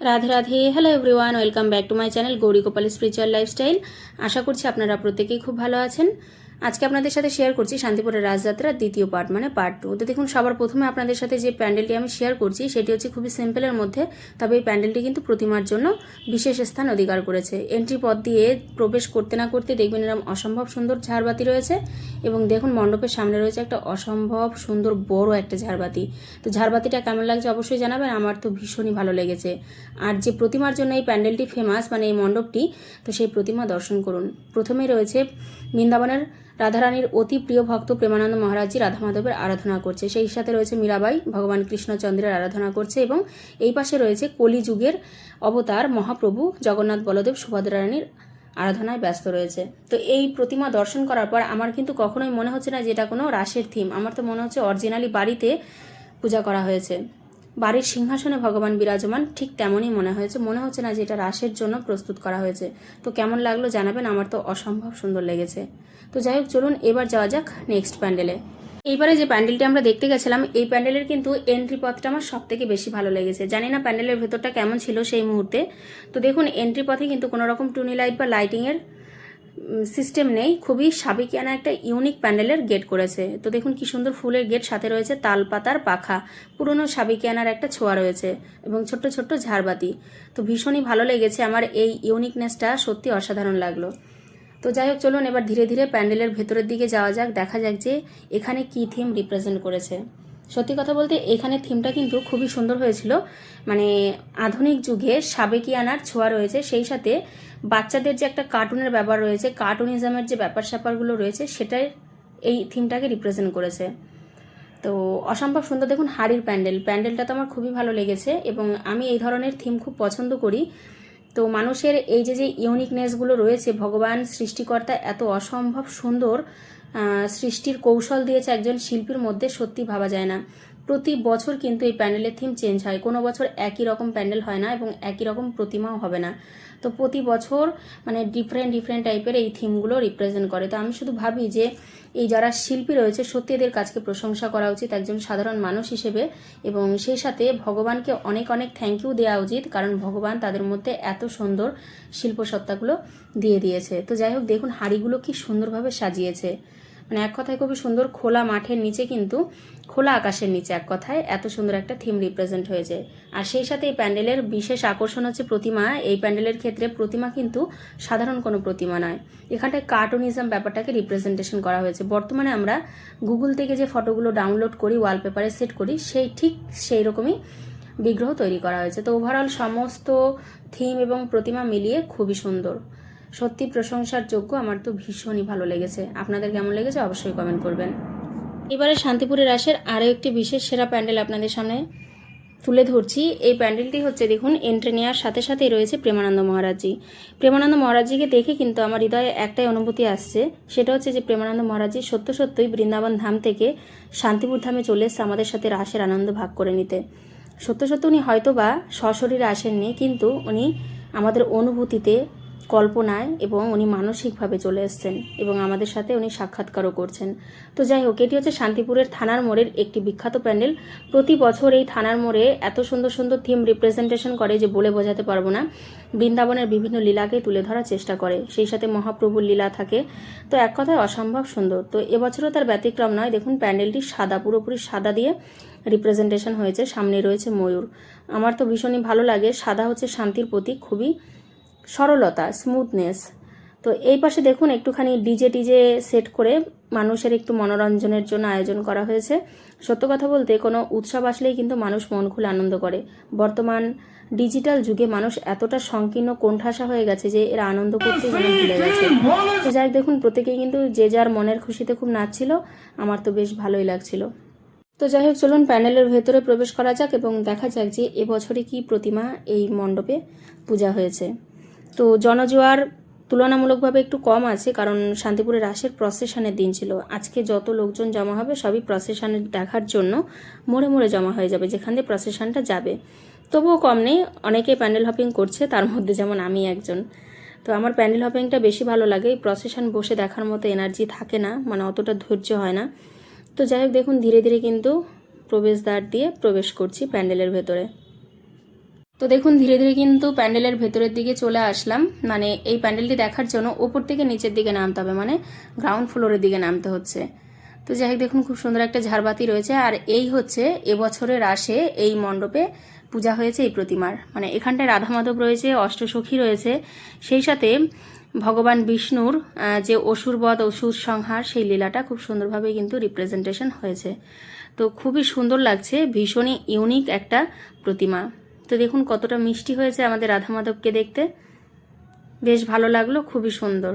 Radhe Radhe hello everyone welcome back to my channel Gauri Gopal spiritual lifestyle আশা করছি আপনারা প্রত্যেকেই খুব ভালো আছেন। আজকে আপনাদের সাথে শেয়ার করছি শান্তিপুরের রাজযাত্রার দ্বিতীয় পার্ট মানে পার্ট টু তো দেখুন, সবার প্রথমে আপনাদের সাথে যে প্যান্ডেলটি আমি শেয়ার করছি, সেটি হচ্ছে খুবই সিম্পলের মধ্যে, তবে এই প্যান্ডেলটি কিন্তু প্রতিমার জন্য বিশেষ স্থান অধিকার করেছে। এন্ট্রি পথ দিয়ে প্রবেশ করতে না করতে দেখবেন এরকম অসম্ভব সুন্দর ঝাড়বাতি রয়েছে এবং দেখুন, মণ্ডপের সামনে রয়েছে একটা অসম্ভব সুন্দর বড় একটা ঝাড়বাতি। তো ঝাড়বাতিটা কেমন লাগছে অবশ্যই জানাবেন, আমার তো ভীষণই ভালো লেগেছে। আর যে প্রতিমার জন্য এই প্যান্ডেলটি ফেমাস মানে এই মণ্ডপটি, তো সেই প্রতিমা দর্শন করুন। প্রথমেই রয়েছে বৃন্দাবনের রাধারানীর অতি প্রিয় ভক্ত প্রেমানন্দ মহারাজজি রাধা মাধবের আরাধনা করছে। সেই সাথে রয়েছে মীরাবাই, ভগবান কৃষ্ণচন্দ্রের আরাধনা করছে এবং এই পাশে রয়েছে কলিযুগের অবতার মহাপ্রভু জগন্নাথ বলদেব সুভদ্রা রানীর আরাধনায় ব্যস্ত রয়েছে। তো এই প্রতিমা দর্শন করার পর আমার কিন্তু কখনোই মনে হচ্ছে না যে এটা কোনো রাসের থিম আমার তো মনে হচ্ছে অরিজিনালি বাড়িতে পূজা করা হয়েছে। বাড়ির সিংহাসনে ভগবান বিরাজমান, ঠিক তেমনই মনে হয়েছে। মনে হচ্ছে না যে এটা রাসের জন্য প্রস্তুত করা হয়েছে। তো কেমন লাগল জানাবেন, আমার তো অসম্ভব সুন্দর লেগেছে। তো যাই হোক, চলুন এবার যাওয়া যাক নেক্সট প্যান্ডেলে এইবারে যে প্যান্ডেলটি আমরা দেখতে গেছিলাম, এই প্যান্ডেলের কিন্তু এন্ট্রি পথটা আমার সব থেকে বেশি ভালো লেগেছে। জানি না প্যান্ডেলের ভেতরটা কেমন ছিল সেই মুহূর্তে। তো দেখুন এন্ট্রি পথে কিন্তু কোনো রকম টুনি লাইট বা লাইটিংয়ের সিস্টেম নেই, খুবই সাবেকিয়ানা একটা ইউনিক প্যান্ডেলের গেট করেছে। তো দেখুন কি সুন্দর ফুলের গেট সাথে রয়েছে তালপাতার পাখা, পুরনো সাবেকিয়ানার একটা ছোঁয়া রয়েছে এবং ছোট্ট ছোট্ট ঝাড়বাতি। তো ভীষণই ভালো লেগেছে, আমার এই ইউনিকনেসটা সত্যি অসাধারণ লাগল। তো যাই হোক, চলুন এবার ধীরে ধীরে প্যান্ডেলের ভেতরের দিকে যাওয়া যাক, দেখা যাক যে এখানে কি থিম রিপ্রেজেন্ট করেছে। সত্যি কথা বলতে এখানে থিমটা কিন্তু খুবই সুন্দর হয়েছিল। মানে আধুনিক যুগে সাবেকিয়ানার ছোঁয়া রয়েছে, সেই সাথে বাচ্চাদের যে একটা কার্টুনের ব্যাপার রয়েছে কার্টুনিজমের যে ব্যাপার স্যাপারগুলো রয়েছে সেটাই এই থিমটাকে রিপ্রেজেন্ট করেছে। তো অসম্ভব সুন্দর দেখুন হাড়ির প্যান্ডেল। প্যান্ডেলটা তো আমার খুবই ভালো লেগেছে এবং আমি এই ধরনের থিম খুব পছন্দ করি। তো মানুষের এই যে যে ইউনিকনেসগুলো রয়েছে, ভগবান, সৃষ্টিকর্তা এত অসম্ভব সুন্দর সৃষ্টির কৌশল দিয়েছে একজন শিল্পীর মধ্যে সত্যি ভাবা যায় না। প্রতি বছর কিন্তু এই প্যান্ডেলের থিম চেঞ্জ হয়। কোনো বছর একই রকম প্যান্ডেল হয় না এবং একই রকম প্রতিমাও হবে না। তো প্রতি বছর মানে ডিফারেন্ট ডিফারেন্ট টাইপের এই থিমগুলো রিপ্রেজেন্ট করে। তো আমি শুধু ভাবি যে এই যারা শিল্পী রয়েছে সত্যি এদের কাজকে প্রশংসা করা উচিত একজন সাধারণ মানুষ হিসেবে এবং সেই সাথে ভগবানকে অনেক অনেক থ্যাংক ইউ দেওয়া উচিত, কারণ ভগবান তাদের মধ্যে এত সুন্দর শিল্পসত্তাগুলো দিয়ে দিয়েছে। তো যাই হোক, দেখুন, হাঁড়িগুলো কি সুন্দরভাবে সাজিয়েছে। মানে এক কথায় খুবই সুন্দর খোলা মাঠের নিচে কিন্তু খোলা আকাশের নিচে এক কথায় এত সুন্দর একটা থিম রিপ্রেজেন্ট হয়েছে আর সেই সাথে এই প্যান্ডেলের বিশেষ আকর্ষণ হচ্ছে প্রতিমা। এই প্যান্ডেলের ক্ষেত্রে প্রতিমা কিন্তু সাধারণ কোনো প্রতিমা নয়। এখানটায় কার্টুনিজম ব্যাপারটাকে রিপ্রেজেন্টেশন করা হয়েছে। বর্তমানে আমরা গুগল থেকে যে ফটোগুলো ডাউনলোড করি ওয়ালপেপারে সেট করি, সেই ঠিক সেই রকমই বিগ্রহ তৈরি করা হয়েছে। তো ওভারঅল সমস্ত থিম এবং প্রতিমা মিলিয়ে খুবই সুন্দর। সত্যি প্রশংসার যোগ্য আমার তো ভীষণই ভালো লেগেছে। আপনাদের কেমন লেগেছে অবশ্যই কমেন্ট করবেন। এবারে শান্তিপুরের রাসের আরও একটি বিশেষ সেরা প্যান্ডেল আপনাদের সামনে তুলে ধরছি। এই প্যান্ডেলটি হচ্ছে দেখুন এন্ট্রি নেওয়ার সাথে সাথেই রয়েছে প্রেমানন্দ মহারাজজি। প্রেমানন্দ মহারাজজিকে দেখে কিন্তু আমার হৃদয়ে একটাই অনুভূতি আসছে, সেটা হচ্ছে যে প্রেমানন্দ মহারাজজি সত্য সত্যই বৃন্দাবন ধাম থেকে শান্তিপুর ধামে চলে এসছে আমাদের সাথে রাসের আনন্দ ভাগ করে নিতে। সত্য সত্য উনি হয়তো বা সশরীরে আসেননি, কিন্তু উনি আমাদের অনুভূতিতে কল্পনায় এবং উনি মানসিকভাবে চলে এসেছেন এবং আমাদের সাথে উনি সাক্ষাৎকারও করছেন। তো যাই হোক, এটি হচ্ছে শান্তিপুরের থানার মোড়ের একটি বিখ্যাত প্যান্ডেল। প্রতি বছর এই থানার মোড়ে এত সুন্দর সুন্দর থিম রিপ্রেজেন্টেশন করে যে বলে বোঝাতে পারব না। বৃন্দাবনের বিভিন্ন লীলাকে তুলে ধরার চেষ্টা করে। সেই সাথে মহাপ্রভুর লীলা থাকে। তো এক কথায় অসম্ভব সুন্দর। তো এবছরও তার ব্যতিক্রম নয়। দেখুন, প্যান্ডেলটি সাদা, পুরোপুরি সাদা দিয়ে রিপ্রেজেন্টেশন হয়েছে। সামনে রয়েছে ময়ূর। আমার তো ভীষণই ভালো লাগে। সাদা হচ্ছে শান্তির প্রতীক। খুবই সরলতা স্মুথনেস তো এই পাশে দেখুন একটুখানি ডিজে টিজে সেট করে মানুষের একটু মনোরঞ্জনের জন্য আয়োজন করা হয়েছে। সত্য কথা বলতে কোনো উৎসব আসলেই কিন্তু মানুষ মন খুলে আনন্দ করে। বর্তমান ডিজিটাল যুগে মানুষ এতটা সংকীর্ণ কোণঠাসা হয়ে গেছে যে এরা আনন্দ করতে যেন ভুলে গেছে। তো যাই দেখুন প্রত্যেকেই কিন্তু যে যার মনের খুশিতে খুব নাচছিল, আমার তো বেশ ভালোই লাগছিল। তো যাই হোক, চলুন প্যানেলের ভেতরে প্রবেশ করা যাক এবং দেখা যাক যে এবছরে কি প্রতিমা এই মণ্ডপে পূজা হয়েছে। তো জনজোয়ার তুলনামূলকভাবে একটু কম আছে, কারণ শান্তিপুরের রাসের প্রসেশনের দিন ছিল। আজকে যত লোকজন জমা হবে, সবই প্রসেশনের দেখার জন্য মোড়ে মোড়ে জমা হয়ে যাবে, যেখান দিয়ে প্রসেশনটা যাবে। তবুও কম নেই অনেকে প্যান্ডেল হপিং করছে, তার মধ্যে যেমন আমি একজন। তো আমার প্যান্ডেল হপিংটা বেশি ভালো লাগে, এই প্রসেশন বসে দেখার মতো এনার্জি থাকে না মানে অতটা ধৈর্য হয় না। তো যাই হোক, দেখুন, ধীরে ধীরে কিন্তু প্রবেশদ্বার দিয়ে প্রবেশ করছি প্যান্ডেলের ভেতরে। তো দেখুন, ধীরে ধীরে কিন্তু প্যান্ডেলের ভেতরের দিকে চলে আসলাম। মানে এই প্যান্ডেলটি দেখার জন্য ওপর থেকে নিচের দিকে নামতে হবে মানে গ্রাউন্ড ফ্লোরের দিকে নামতে হচ্ছে। তো যাই হোক, দেখুন, খুব সুন্দর একটা ঝাড়বাতি রয়েছে। আর এই হচ্ছে এবছরের আসে এই মণ্ডপে পূজা হয়েছে এই প্রতিমার। মানে এখানটায় রাধা মাধব রয়েছে, অষ্টসখী রয়েছে। সেই সাথে ভগবান বিষ্ণুর যে অসুরবধ অসুর সংহার, সেই লীলাটা খুব সুন্দরভাবে কিন্তু রিপ্রেজেন্টেশন হয়েছে। তো খুবই সুন্দর লাগছে, ভীষণই ইউনিক একটা প্রতিমা। তো দেখুন কতটা মিষ্টি হয়েছে আমাদের রাধা মাধবকে দেখতে। বেশ ভালো লাগল খুবই সুন্দর।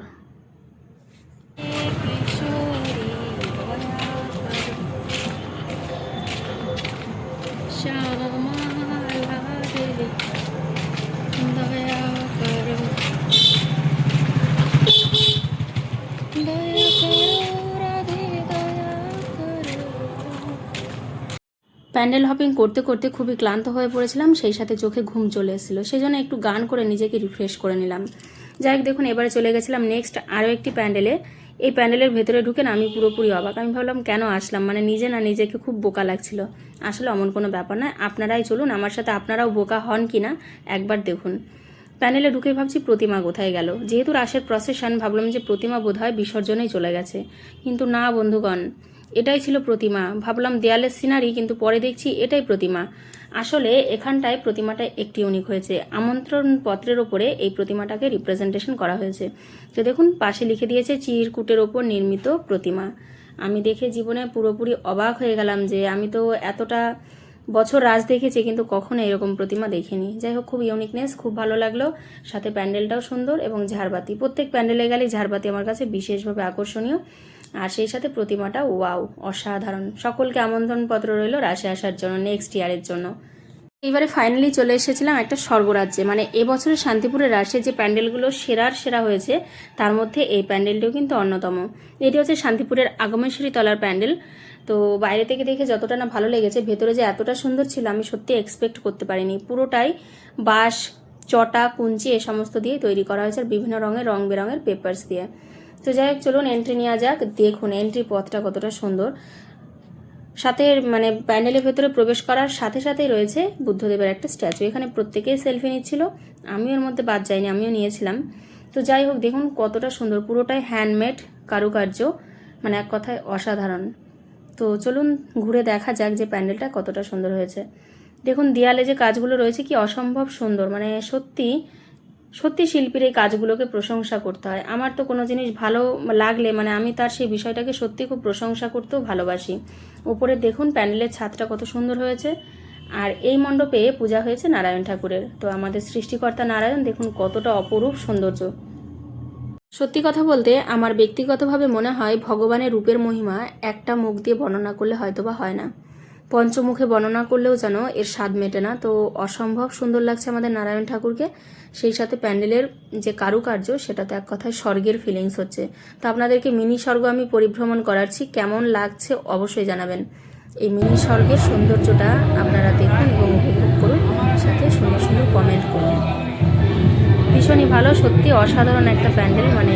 প্যান্ডেল হপিং করতে করতে খুবই ক্লান্ত হয়ে পড়েছিলাম, সেই সাথে চোখে ঘুম চলে এসেছিল। সেই জন্য একটু গান করে নিজেকে রিফ্রেশ করে নিলাম। যাই হোক, দেখুন, এবারে চলে গেছিলাম নেক্সট আরও একটি প্যান্ডেলে। এই প্যান্ডেলের ভেতরে ঢুকে আমি পুরোপুরি অবাক। আমি ভাবলাম, কেন আসলাম? মানে নিজে না নিজেকে খুব বোকা লাগছিল। আসলে অমন কোনো ব্যাপার নয় আপনারাই চলুন, আমার সাথে আপনারাও বোকা হন কি না, একবার দেখুন। প্যানেলে ঢুকে ভাবছি প্রতিমা কোথায় গেল। যেহেতু রাসের প্রসেশন ভাবলাম যে প্রতিমা বোধহয় বিসর্জনেই চলে গেছে। কিন্তু না, বন্ধুগণ এটাই ছিল প্রতিমা। ভাবলাম দেয়ালের সিনারি, কিন্তু পরে দেখছি এটাই প্রতিমা। আসলে এখানটায় প্রতিমাটা একটি ইউনিক হয়েছে। আমন্ত্রণ পত্রের ওপরে এই প্রতিমাটাকে রিপ্রেজেন্টেশন করা হয়েছে। তো দেখুন, পাশে লিখে দিয়েছে, চিরকুটের ওপর নির্মিত প্রতিমা। আমি দেখে জীবনে পুরোপুরি অবাক হয়ে গেলাম যে আমি তো এতটা বছর রাজ দেখেছি, কিন্তু কখনো এরকম প্রতিমা দেখিনি। যাই হোক, খুব ইউনিকনেস খুব ভালো লাগল। সাথে প্যান্ডেলটাও সুন্দর এবং ঝাড়বাতি। প্রত্যেক প্যান্ডেলে গেলে ঝাড়বাতি আমার কাছে বিশেষভাবে আকর্ষণীয়। আর সেই সাথে প্রতিমাটা, ওয়াও, অসাধারণ। সকলকে আমন্ত্রণপত্র রইল রাশে আসার জন্য নেক্সট ইয়ারের জন্য। এইবারে ফাইনালি চলে এসেছিলাম একটা স্বর্গরাজ্যে। মানে এবছরের শান্তিপুরের রাশে যে প্যান্ডেলগুলো সেরার সেরা হয়েছে, তার মধ্যে এই প্যান্ডেলটিও কিন্তু অন্যতম। এটি হচ্ছে শান্তিপুরের আগমেশ্বরী তলার প্যান্ডেল। তো বাইরে থেকে দেখে যতটা না ভালো লেগেছে, ভেতরে যে এতটা সুন্দর ছিল, আমি সত্যি এক্সপেক্ট করতে পারিনি। পুরোটাই বাঁশ, চটা, কুঞ্চি, এ সমস্ত দিয়ে তৈরি করা হয়েছে আর বিভিন্ন রঙের রং বেরঙের পেপার্স দিয়ে। তো যাই হোক, চলুন এন্ট্রি নেওয়া যাক, দেখুন এন্ট্রি পথটা কতটা সুন্দর। সাথে মানে প্যান্ডেলের ভেতরে প্রবেশ করার সাথে সাথেই রয়েছে বুদ্ধদেবের একটা স্ট্যাচু এখানে প্রত্যেকেই সেলফি নিচ্ছিল। আমিও এর মধ্যে বাদ যাইনি, আমিও নিয়েছিলাম। তো যাই হোক, দেখুন কতটা সুন্দর, পুরোটাই হ্যান্ডমেড কারুকার্য মানে এক কথায় অসাধারণ। তো চলুন ঘুরে দেখা যাক যে প্যান্ডেলটা কতটা সুন্দর হয়েছে। দেখুন, দেয়ালে যে কাজগুলো রয়েছে কি অসম্ভব সুন্দর মানে সত্যি সত্যি শিল্পীর এই কাজগুলোকে প্রশংসা করতে হয়। আমার তো কোনো জিনিস ভালো লাগলে মানে আমি তার সেই বিষয়টাকে সত্যি খুব প্রশংসা করতেও ভালোবাসি। উপরে দেখুন প্যান্ডেলের ছাদটা কত সুন্দর হয়েছে। আর এই মণ্ডপে পূজা হয়েছে নারায়ণ ঠাকুরের। তো আমাদের সৃষ্টিকর্তা নারায়ণ, দেখুন কতটা অপরূপ সৌন্দর্য। সত্যি কথা বলতে, আমার ব্যক্তিগতভাবে মনে হয় ভগবানের রূপের মহিমা একটা মুখ দিয়ে বর্ণনা করলে হয়তোবা হয় না। পঞ্চমুখে বর্ণনা করলেও যেন এর স্বাদ মেটে না। তো অসম্ভব সুন্দর লাগছে আমাদের নারায়ণ ঠাকুরকে। সেই সাথে প্যান্ডেলের যে কারুকার্য, সেটাতে এক কথায় স্বর্গের ফিলিংস হচ্ছে। তো আপনাদেরকে মিনি স্বর্গ আমি পরিভ্রমণ করাচ্ছি। কেমন লাগছে অবশ্যই জানাবেন। এই মিনি স্বর্গের সৌন্দর্যটা আপনারা দেখুন এবং উপভোগ করুন। সাথে সুন্দর সুন্দর কমেন্ট করুন। ভীষণই ভালো, সত্যি অসাধারণ একটা প্যান্ডেল। মানে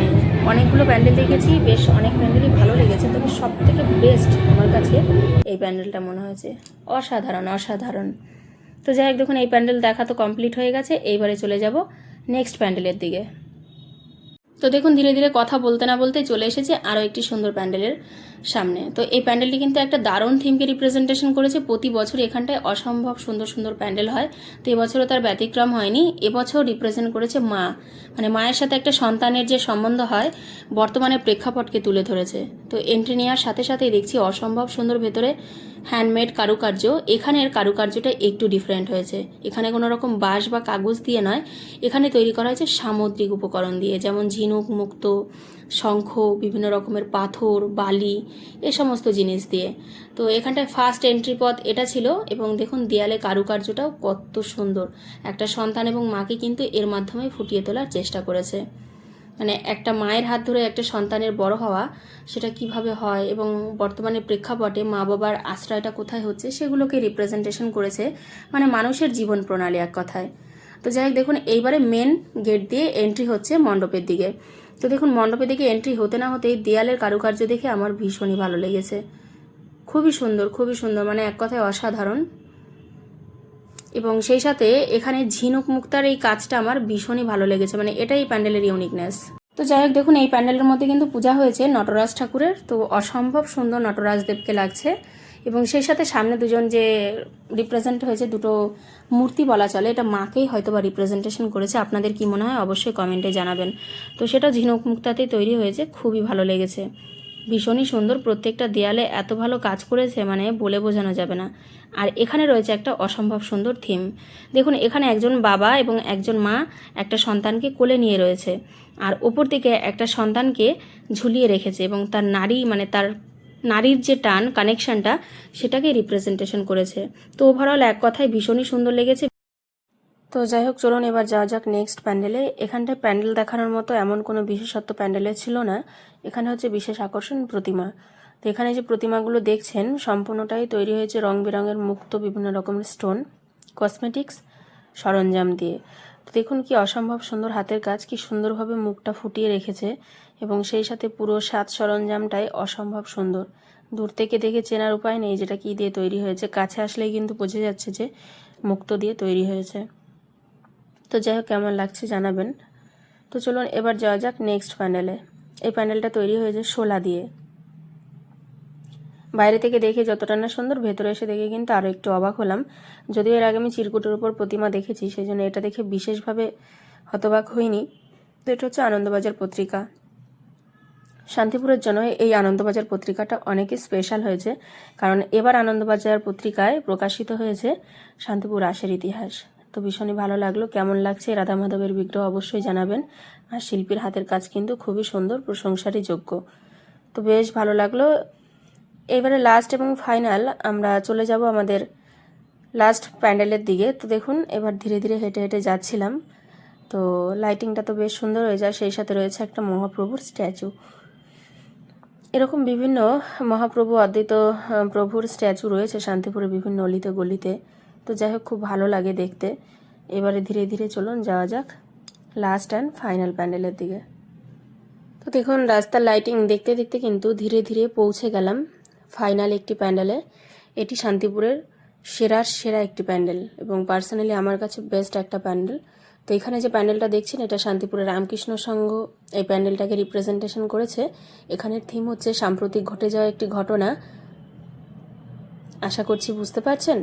অনেকগুলো প্যান্ডেল দেখেছি, বেশ অনেক প্যান্ডেলই ভালো লেগেছে। তবে সব থেকে বেস্ট আমার কাছে এই প্যান্ডেলটা মনে হয়েছে। অসাধারণ অসাধারণ। তো যাই হোক, দেখুন, এই প্যান্ডেল দেখা তো কমপ্লিট হয়ে গেছে, এইবারে চলে যাব নেক্সট প্যান্ডেলের দিকে। তো দেখুন, ধীরে ধীরে কথা বলতে না বলতে চলে এসেছে আরও একটি সুন্দর প্যান্ডেলের। সামনে। তো এই প্যান্ডেলটি কিন্তু একটা দারুণ থিমকে রিপ্রেজেন্টেশন করেছে। প্রতি বছর এখানটায় অসম্ভব সুন্দর সুন্দর প্যান্ডেল হয়। তো এবছরও তার ব্যতিক্রম হয়নি। এবছর রিপ্রেজেন্ট করেছে মা। মানে মায়ের সাথে একটা সন্তানের যে সম্বন্ধ হয়, বর্তমানে প্রেক্ষাপটকে তুলে ধরেছে। তো এন্ট্রি নেওয়ার সাথে সাথেই দেখছি অসম্ভব সুন্দর ভেতরে হ্যান্ডমেড কারুকার্য। এখানের কারুকার্যটা একটু ডিফারেন্ট হয়েছে। এখানে কোনো রকম বাঁশ বা কাগজ দিয়ে নয়। এখানে তৈরি করা হয়েছে সামুদ্রিক উপকরণ দিয়ে, যেমন ঝিনুক, মুক্ত, শঙ্খ, বিভিন্ন রকমের পাথর, বালি। এ সমস্ত জিনিস দিয়ে। তো এখানটায় ফার্স্ট এন্ট্রি পথ এটা ছিল এবং দেখুন দেয়ালে কারুকার্যটাও কত সুন্দর। একটা সন্তান এবং মাকে কিন্তু এর মাধ্যমে ফুটিয়ে তোলার চেষ্টা করেছে। মানে একটা মায়ের হাত ধরে একটা সন্তানের বড় হওয়া, সেটা কীভাবে হয় এবং বর্তমানে প্রেক্ষাপটে মা বাবার আশ্রয়টা কোথায় হচ্ছে সেগুলোকে রিপ্রেজেন্টেশন করেছে মানে মানুষের জীবন প্রণালী এক কথায়। তো যাই দেখুন, এইবারে মেন গেট দিয়ে এন্ট্রি হচ্ছে মণ্ডপের দিকে। তো দেখুন, মণ্ডপের দিকে এন্ট্রি হতে না হতেই দেয়ালের কারুকার্য দেখে আমার ভীষণই ভালো লেগেছে। খুবই সুন্দর খুবই সুন্দর মানে এক কথায় অসাধারণ। এবং সেই সাথে এখানে ঝিনুক মুক্তার এই কাজটা আমার ভীষণই ভালো লেগেছে মানে এটাই প্যান্ডেলের ইউনিকনেস তো যাই হোক, দেখুন, এই প্যান্ডেলের মধ্যে কিন্তু পূজা হয়েছে নটরাজ ঠাকুরের, তো অসম্ভব সুন্দর নটরাজ দেবকে লাগছে। এবং সেই সাথে সামনে দুজন যে রিপ্রেজেন্ট হয়েছে, দুটো মূর্তি বলা চলে, এটা মাকেই হয়তো বা রিপ্রেজেন্টেশন করেছে। আপনাদের কি মনে হয়? অবশ্যই কমেন্টে জানাবেন। তো সেটা ঝিনুক মুক্তাতেই তৈরি হয়েছে, খুবই ভালো লেগেছে। ভীষণই সুন্দর, প্রত্যেকটা দেয়ালে এত ভালো কাজ করেছে মানে বলে বোঝানো যাবে না। আর এখানে রয়েছে একটা অসম্ভব সুন্দর থিম দেখুন, এখানে একজন বাবা এবং একজন মা একটা সন্তানকে কোলে নিয়ে রয়েছে। আর ওপর দিকে একটা সন্তানকে ঝুলিয়ে রেখেছে এবং তার নারী মানে তার নারীর যে টান কানেকশনটা সেটাকে রিপ্রেজেন্টেশন করেছে। তো ওভারঅল এক কথায় ভীষণই সুন্দর লেগেছে। তো যাই হোক, চলুন এবার যাওয়া যাক নেক্সট প্যান্ডেলে। এখানটায় প্যান্ডেল দেখানোর মতো এমন কোনো বিশেষত্ব প্যান্ডেলে ছিল না। এখানে হচ্ছে বিশেষ আকর্ষণ প্রতিমা। তো এখানে যে প্রতিমাগুলো দেখছেন, সম্পূর্ণটাই তৈরি হয়েছে রং বেরঙের মুক্ত বিভিন্ন রকমের স্টোন কসমেটিক্স সরঞ্জাম দিয়ে। তো দেখুন কি অসম্ভব সুন্দর হাতের কাজ, কি সুন্দরভাবে মুখটা ফুটিয়ে রেখেছে এবং সেই সাথে পুরো সাত সরঞ্জামটাই অসম্ভব সুন্দর। দূর থেকে দেখে চেনার উপায় নেই যেটা কি দিয়ে তৈরি হয়েছে। কাছে আসলেই কিন্তু বোঝা যাচ্ছে যে মুক্ত দিয়ে তৈরি হয়েছে। তো যাই হোক, কেমন লাগছে জানাবেন। তো চলুন এবার যাওয়া যাক নেক্সট প্যান্ডেলে এই প্যান্ডেলটা তৈরি হয়েছে শোলা দিয়ে। বাইরে থেকে দেখে যতটা না সুন্দর, ভেতরে এসে দেখে কিন্তু আরও একটু অবাক হলাম। যদিও এর আগে আমি চিরকুটের উপর প্রতিমা দেখেছি সেই জন্য এটা দেখে বিশেষভাবে হতবাক হইনি। তো এটা হচ্ছে আনন্দবাজার পত্রিকা। শান্তিপুরের জন্য এই আনন্দবাজার পত্রিকাটা অনেকই স্পেশাল হয়েছে, কারণ এবার আনন্দবাজার পত্রিকায় প্রকাশিত হয়েছে শান্তিপুর রাসের ইতিহাস। তো ভীষণই ভালো লাগল, কেমন লাগছে রাধা মাধবের বিগ্রহ অবশ্যই জানাবেন। আর শিল্পীর হাতের কাজ কিন্তু খুবই সুন্দর, প্রশংসারই যোগ্য। তো বেশ ভালো লাগল এবারে লাস্ট এবং ফাইনাল আমরা চলে যাব আমাদের লাস্ট প্যান্ডেলের দিকে। তো দেখুন, এবার ধীরে ধীরে হেঁটে হেঁটে যাচ্ছিলাম। তো লাইটিংটা তো বেশ সুন্দর হয়ে যায় সেই সাথে রয়েছে একটা মহাপ্রভুর স্ট্যাচু এরকম বিভিন্ন মহাপ্রভু, অদ্বৈত প্রভুর স্ট্যাচু রয়েছে শান্তিপুরের বিভিন্ন অলিতে গলিতে। তো যাই হোক, খুব ভালো লাগে দেখতে। এবারে ধীরে ধীরে চলুন, যাওয়া যাক লাস্ট অ্যান্ড ফাইনাল প্যান্ডেলের দিকে। তো দেখুন, রাস্তার লাইটিং দেখতে দেখতে কিন্তু ধীরে ধীরে পৌঁছে গেলাম। ফাইনাল একটি প্যান্ডেলে। এটি শান্তিপুরের সেরার সেরা একটি প্যান্ডেল এবং পার্সোনালি আমার কাছে বেস্ট একটা প্যান্ডেল। তো এখানে যে প্যান্ডেলটা দেখছেন, এটা শান্তিপুরের রামকৃষ্ণ সংঘ এই প্যান্ডেলটাকে রিপ্রেজেন্টেশন করেছে। এখানের থিম হচ্ছে, সাম্প্রতিক ঘটে যাওয়া একটি ঘটনা। আশা করছি বুঝতে পারছেন?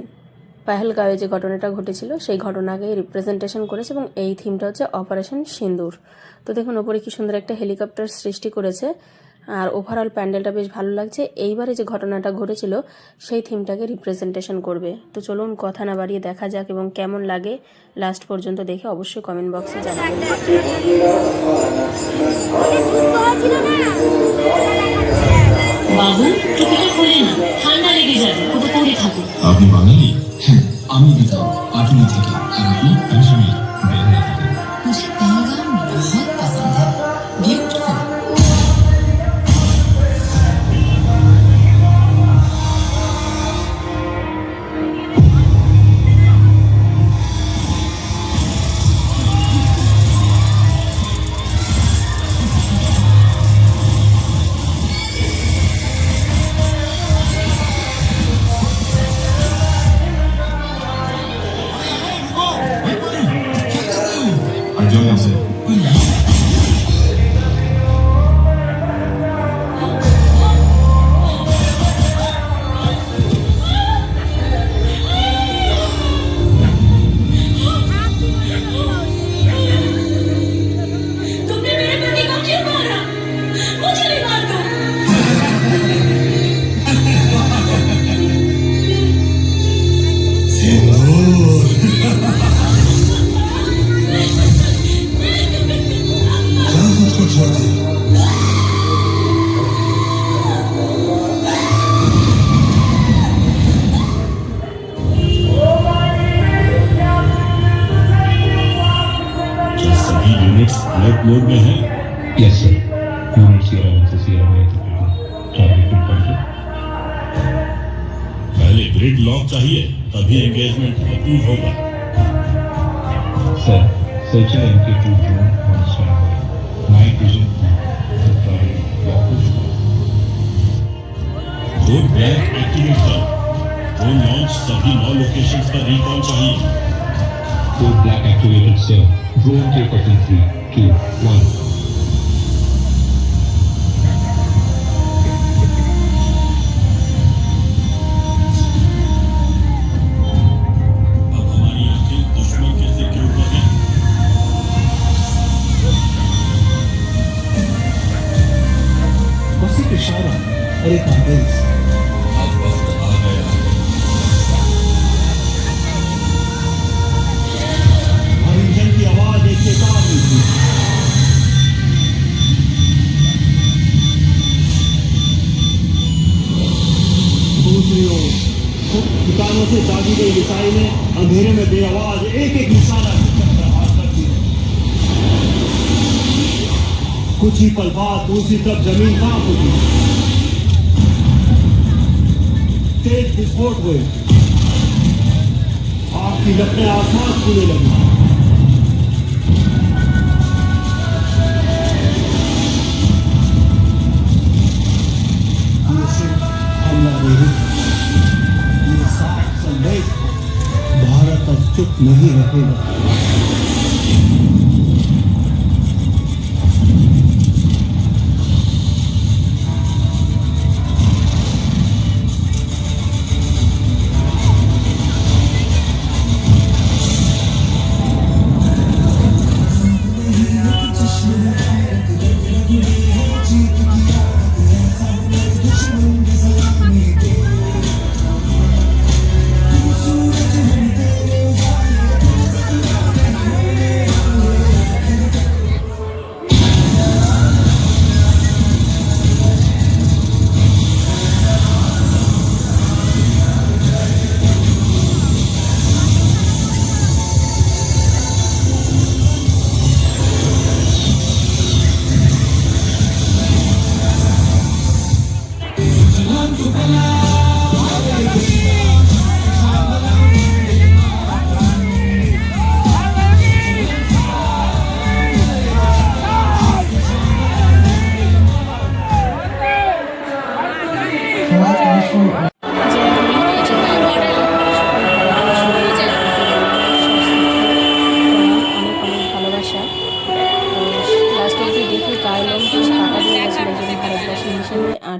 পাহেলগাঁওয়ে যে ঘটনাটা ঘটেছিল, সেই ঘটনাকে রিপ্রেজেন্টেশন করেছে এবং এই থিমটা হচ্ছে অপারেশন সিন্দুর। তো দেখুন, ওপরে কি সুন্দর একটা হেলিকপ্টার সৃষ্টি করেছে। আর ওভারঅল প্যান্ডেলটা বেশ ভালো লাগছে। এইবারে যে ঘটনাটা ঘটেছিল সেই থিমটাকে রিপ্রেজেন্টেশন করবে। তো চলুন কথা না বাড়িয়ে দেখা যাক এবং কেমন লাগে লাস্ট পর্যন্ত দেখে অবশ্যই কমেন্ট বক্সে জানাবেন আপনি বাঙালি? হ্যাঁ আমি পাটুলি থেকে। আর আপনি? আমি Yes, sir. You will see around the Sierra Valley to people. Target to country. पहले ग्रिड लॉक चाहिए तभी एंगेजमेंट अप्रूव होगा sir search and get you drone on standby. Night vision to try walkers. Road black activate कर drone launch सभी नौ locations पर recall चाहिए code black activated sir drone take off in three two one में बेआवाज एक एक निशाना कुछ ही पल बाद दूसरी तरफ़ ज़मीन काँप उठी तेज विस्फोट हुए। आग की लपटें आसमान छूने लगी। हमला नहीं No bajé.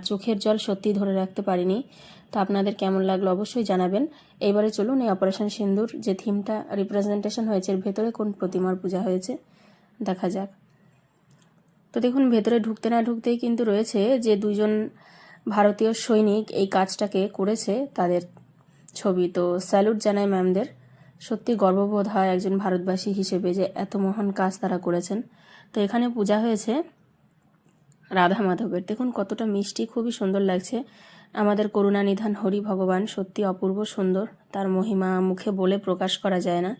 চোখের জল সত্যি ধরে রাখতে পারিনি। তো আপনাদের কেমন লাগল অবশ্যই জানাবেন। এবারে চলুন এই অপারেশন সিন্দুর, যে থিমটা রিপ্রেজেন্টেশন হয়েছে, এর ভেতরে কোন প্রতিমার পূজা হয়েছে, দেখা যাক। তো দেখুন, ভেতরে ঢুকতে না ঢুকতেই কিন্তু রয়েছে যে দুজন ভারতীয় সৈনিক এই কাজটাকে করেছে তাদের ছবি। তো স্যালুট জানায় ম্যামদের। সত্যি গর্ববোধ হয় একজন ভারতবাসী হিসেবে যে এত মহান কাজ তারা করেছেন। তো এখানে পূজা হয়েছে রাধা মাধবের দেখুন, কতটা মিষ্টি, খুবই সুন্দর লাগছে। আমাদের করুণা নিধান হরি ভগবান সত্যি অপূর্ব সুন্দর। তার মহিমা মুখে বলে প্রকাশ করা যায় না।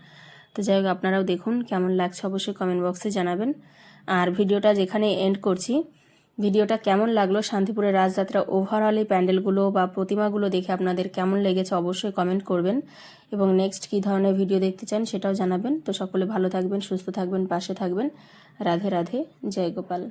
তো যাই হোক, আপনারাও দেখুন কেমন লাগছে অবশ্যই কমেন্ট বক্সে জানাবেন। আর ভিডিওটা যেখানে এন্ড করছি, ভিডিওটা কেমন লাগল শান্তিপুরের রাজযাত্রা ওভারঅল এই প্যান্ডেলগুলো বা প্রতিমাগুলো দেখে আপনাদের কেমন লেগেছে অবশ্যই কমেন্ট করবেন। এবং নেক্সট কী ধরনের ভিডিও দেখতে চান সেটাও জানাবেন। তো সকলে ভালো থাকবেন, সুস্থ থাকবেন, পাশে থাকবেন। রাধে রাধে, জয় গোপাল।